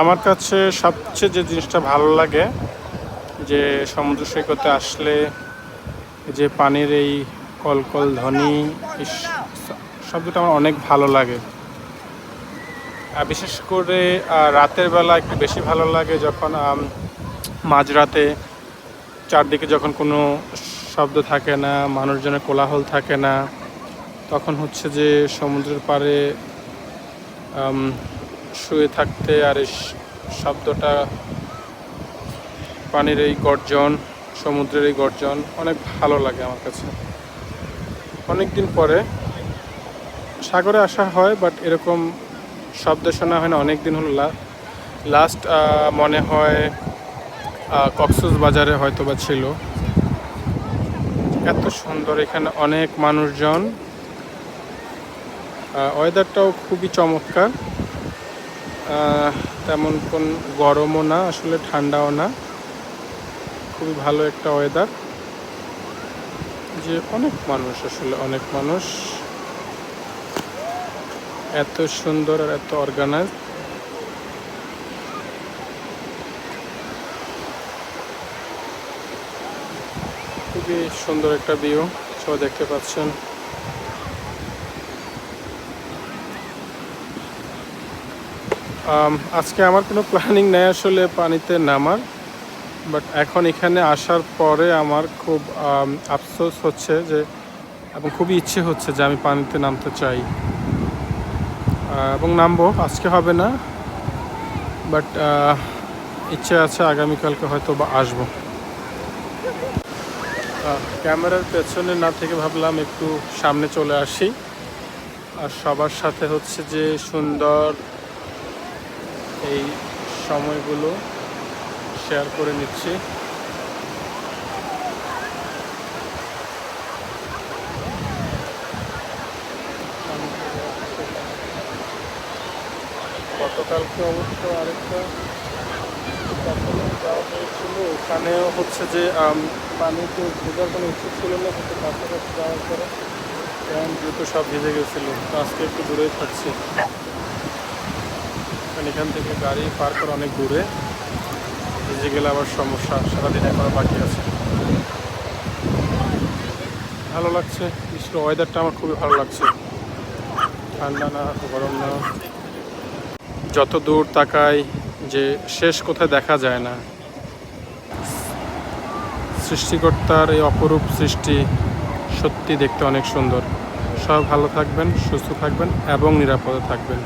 আমার কাছে সবচেয়ে যে জিনিসটা ভালো লাগে, যে সমুদ্র সৈকতে আসলে যে পানির এই কলকল ধ্বনি শব্দটা আমার অনেক ভালো লাগে। আর বিশেষ করে রাতের বেলা একটু বেশি ভালো লাগে যখন মাঝরাতে চারদিকে যখন কোনো শব্দ থাকে না, মানুষজনের কোলাহল থাকে না, তখন হচ্ছে যে সমুদ্রের পাড়ে শুয়ে থাকতে আর এই শব্দটা পানির এই গর্জন, সমুদ্রের এই গর্জন অনেক ভালো লাগে আমার কাছে। অনেক দিন পরে সাগরে আসা হয় বাট এরকম শব্দ শোনা হয় না অনেক দিন হলো লাস্ট মনে হয় কক্সস বাজারে হয়তো বা ছিল। এত সুন্দর এখানে অনেক মানুষজন। ওয়েদারটাও খুবই চমৎকার। তেমন কোন গরমও না, আসলে ঠান্ডাও না। খুবই ভালো একটা ওয়েদার যে অনেক মানুষ আসলে, অনেক মানুষ। এত সুন্দর আর এত অর্গানাইজ খুবই সুন্দর একটা ভিউ সবাই দেখতে পাচ্ছেন। আজকে আমার কোনো প্ল্যানিং নেই আসলে পানিতে নামার বাট এখন এখানে আসার পরে আমার খুব আফসোস হচ্ছে যে, এবং খুবই ইচ্ছে হচ্ছে যে আমি পানিতে নামতে চাই। এবং নামবো, আজকে হবে না বাট ইচ্ছে আছে আগামীকালকে হয়তো বা আসব। ক্যামেরার পেছনে না থেকে ভাবলাম একটু সামনে চলে আসি, আর সবার সাথে হচ্ছে যে সুন্দর এই সময়গুলো শেয়ার করে নিচ্ছি। গতকালকে অবশ্য আরেকটা যাওয়া ওখানেও হচ্ছে যে পানিতে ভেজার কোনো ইচ্ছে ছিল না, কিন্তু কাছাকাছি যাওয়ার পরে জুতো সব ভেজে গেছিল আজকে একটু দূরেই থাকছি। কারণ এখান থেকে গাড়ি পার করা অনেক দূরে। ভিজে গেলে আবার সমস্যা, সারাদিন এখনও বাকি আছে। ভালো লাগছে বিশেষ ওয়েদারটা আমার খুবই ভালো লাগছে। ঠান্ডা না, গরম না। যত দূর তাকাই যে শেষ কোথায় দেখা যায় না। সৃষ্টিকর্তার এই অপরূপ সৃষ্টি সত্যি দেখতে অনেক সুন্দর। সব ভালো থাকবেন, সুস্থ থাকবেন এবং নিরাপদে থাকবেন।